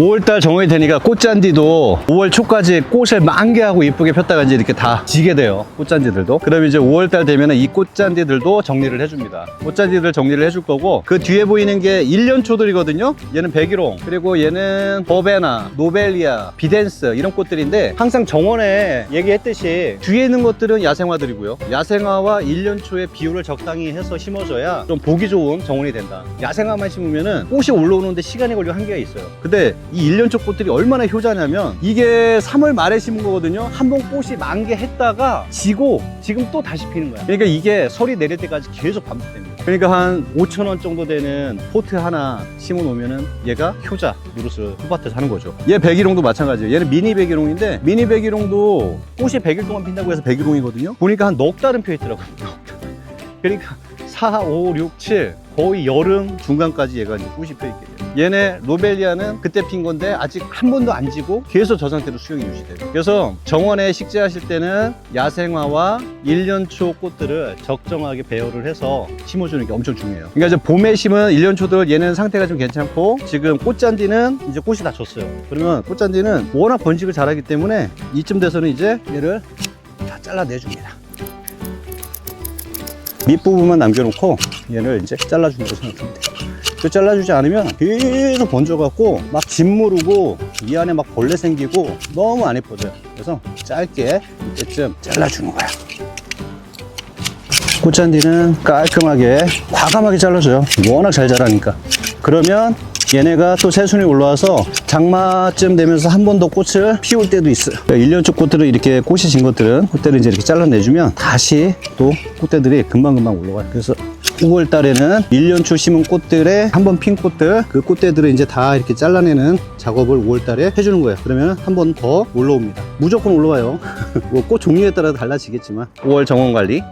5월달 정원이 되니까 꽃잔디도 5월 초까지 꽃을 만개하고 이쁘게 폈다가 이제 이렇게 다 지게 돼요. 꽃잔디들도. 그럼 이제 5월달 되면 이 꽃잔디들도 정리를 해줍니다. 꽃잔디들 정리를 해줄 거고 그 뒤에 보이는 게 1년초들이거든요. 얘는 백일홍 그리고 얘는 버베나, 노벨리아, 비덴스 이런 꽃들인데 항상 정원에 얘기했듯이 뒤에 있는 것들은 야생화들이고요. 야생화와 1년초의 비율을 적당히 해서 심어줘야 좀 보기 좋은 정원이 된다. 야생화만 심으면은 꽃이 올라오는데 시간이 걸리고 한계가 있어요. 근데 이 1년초 꽃들이 얼마나 효자냐면 이게 3월 말에 심은 거거든요. 한 번 꽃이 만개 했다가 지고 지금 또 다시 피는 거야. 그러니까 이게 설이 내릴 때까지 계속 반복됩니다. 그러니까 한 5천 원 정도 되는 포트 하나 심어 놓으면은 얘가 효자 노릇을 텃밭에서 하는 거죠. 얘 백일홍도 마찬가지예요. 얘는 미니 백일홍인데 미니 백일홍도 꽃이 100일 동안 핀다고 해서 백일홍이거든요. 보니까 한 넉 달은 펴 있더라고요. 넉 달. 그러니까 4, 5, 6, 7 거의 여름 중간까지 얘가 이제 꽃이 펴 있게 돼요. 얘네 로벨리아는 그때 핀 건데 아직 한 번도 안 지고 계속 저 상태로 수영이 유지돼요. 그래서 정원에 식재하실 때는 야생화와 1년초 꽃들을 적정하게 배열을 해서 심어주는 게 엄청 중요해요. 그러니까 이제 봄에 심은 1년초들 얘는 상태가 좀 괜찮고 지금 꽃잔디는 이제 꽃이 다 졌어요. 그러면 꽃잔디는 워낙 번식을 잘하기 때문에 이쯤 돼서는 이제 얘를 다 잘라내줍니다. 밑부분만 남겨놓고 얘를 이제 잘라준다고 생각하면 돼요. 그 잘라주지 않으면 계속 번져갖고 막 짓무르고 이 안에 막 벌레 생기고 너무 안 예뻐져요. 그래서 짧게 이때쯤 잘라주는 거야. 꽃잔디는 깔끔하게 과감하게 잘라줘요. 워낙 잘 자라니까. 그러면 얘네가 또 새순이 올라와서 장마쯤 되면서 한 번 더 꽃을 피울 때도 있어요. 1년초 꽃들은 이렇게 꽃이 진 것들은 꽃대를 이제 이렇게 잘라내주면 다시 또 꽃대들이 금방금방 올라와요. 그래서 5월 달에는 1년초 심은 꽃들에 한번 핀 꽃들 그 꽃대들을 이제 다 이렇게 잘라내는 작업을 5월 달에 해주는 거예요. 그러면 한 번 더 올라옵니다. 무조건 올라와요. 뭐 꽃 종류에 따라 달라지겠지만 5월 정원 관리